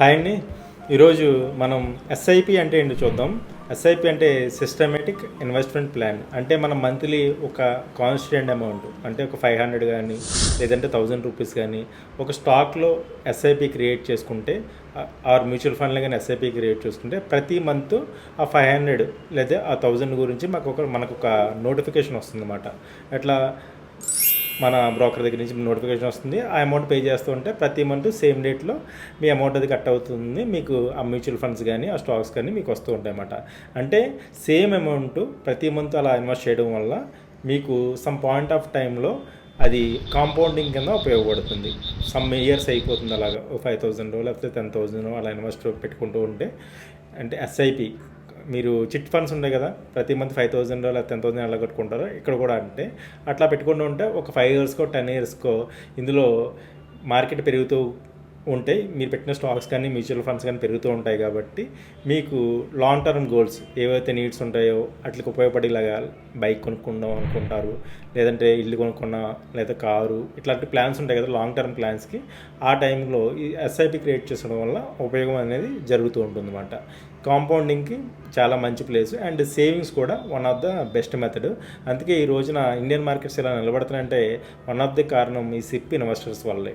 Hi అండి. ఈరోజు మనం ఎస్ఐపి అంటే ఏంటి చూద్దాం. ఎస్ఐపి అంటే సిస్టమేటిక్ ఇన్వెస్ట్మెంట్ ప్లాన్ అంటే మనం మంత్లీ ఒక కాన్స్టెంట్ అమౌంట్ అంటే ఒక ఫైవ్ హండ్రెడ్ కానీ లేదంటే థౌజండ్ రూపీస్ కానీ ఒక స్టాక్లో ఎస్ఐపి క్రియేట్ చేసుకుంటే ఆర్ మ్యూచువల్ ఫండ్లో కానీ ఎస్ఐపి క్రియేట్ చేసుకుంటే ప్రతి మంత్ ఆ ఫైవ్ హండ్రెడ్ లేదా ఆ థౌజండ్ గురించి మాకు ఒక మనకు ఒక నోటిఫికేషన్ వస్తుంది అన్నమాట అట్లా మన బ్రోకర్ దగ్గర నుంచి నోటిఫికేషన్ వస్తుంది. ఆ అమౌంట్ పే చేస్తూ ఉంటే ప్రతి మంత్ సేమ్ డేట్లో మీ అమౌంట్ అది కట్ అవుతుంది. మీకు ఆ మ్యూచువల్ ఫండ్స్ కానీ ఆ స్టాక్స్ కానీ మీకు వస్తూ ఉంటాయి అన్నమాట. అంటే సేమ్ అమౌంట్ ప్రతి మంత్ అలా ఇన్వెస్ట్ చేయడం వల్ల మీకు సమ్ పాయింట్ ఆఫ్ టైంలో అది కాంపౌండింగ్ కింద ఉపయోగపడుతుంది. సమ్ ఇయర్స్ అయిపోతుంది అలాగా. ఫైవ్ థౌజండ్ లేకపోతే టెన్ థౌజండ్ అలా ఇన్వెస్ట్ పెట్టుకుంటూ ఉంటే అంటే ఎస్ఐపి మీరు చిట్ ఫండ్స్ ఉన్నాయి కదా ప్రతి మంత్ ఫైవ్ థౌసండ్ లేదా టెన్ థౌసండ్ అలా కట్టుకుంటారు ఇక్కడ కూడా అంటే అట్లా పెట్టుకుంటూ ఉంటే ఒక ఫైవ్ ఇయర్స్కో టెన్ ఇయర్స్కో ఇందులో మార్కెట్ పెరుగుతూ ఉంటాయి మీరు పెట్టిన స్టాక్స్ కానీ మ్యూచువల్ ఫండ్స్ కానీ పెరుగుతూ ఉంటాయి కాబట్టి మీకు లాంగ్ టర్మ్ గోల్స్ ఏవైతే నీడ్స్ ఉంటాయో అట్లకి ఉపయోగపడేలాగా బైక్ కొనుక్కుందాం అనుకుంటారు. లేదంటే ఇల్లు కొనుక్కున్నా లేదా కారు ఇట్లాంటి ప్లాన్స్ ఉంటాయి కదా లాంగ్ టర్మ్ ప్లాన్స్కి ఆ టైంలో ఈ ఎస్ఐపి క్రియేట్ చేసుకోవడం వల్ల ఉపయోగం అనేది జరుగుతూ ఉంటుంది అనమాట కాంపౌండింగ్కి చాలా మంచి ప్లేస్ అండ్ సేవింగ్స్ కూడా one of the best method అందుకే ఈ రోజున ఇండియన్ మార్కెట్స్ ఇలా నిలబడుతున్నాయంటే వన్ ఆఫ్ ది కారణం ఈ సిప్ ఇన్వెస్టర్స్ వల్లే.